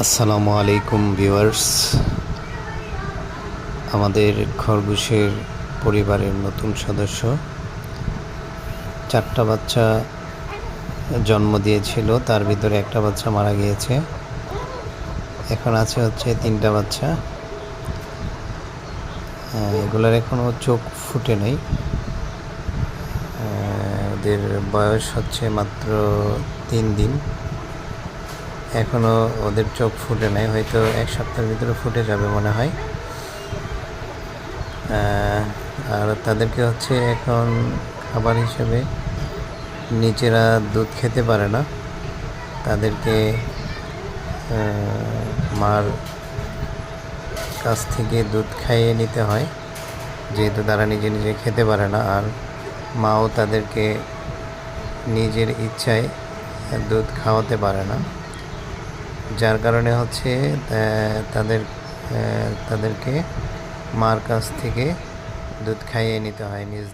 আসসালামু আলাইকুম ভিউয়ার্স। আমাদের খরগোশের পরিবারের নতুন সদস্য। চারটা বাচ্চা জন্ম দিয়েছিল, তার ভিতরে একটা বাচ্চা মারা গিয়েছে। এখন আছে হচ্ছে তিনটা বাচ্চা। এগুলার এখনও চোখ ফুটে নেই। ওদের বয়স হচ্ছে মাত্র তিন দিন। এখনও ওদের চোখ ফুটে নাই, হয়তো এক সপ্তাহের ভিতরে ফুটে যাবে মনে হয়। আর তাদেরকে হচ্ছে এখন খাবার হিসেবে নিজেরা দুধ খেতে পারে না। তাদেরকে মার কাছ থেকে দুধ খাইয়ে নিতে হয়, যেহেতু তারা নিজে নিজে খেতে পারে না। আর মাও তাদেরকে নিজের ইচ্ছায় দুধ খাওয়াতে পারে না। যার কারণে হচ্ছে তাদের তাদেরকে মার কাছ থেকে দুধ খাইয়ে নিতে হয় নিজ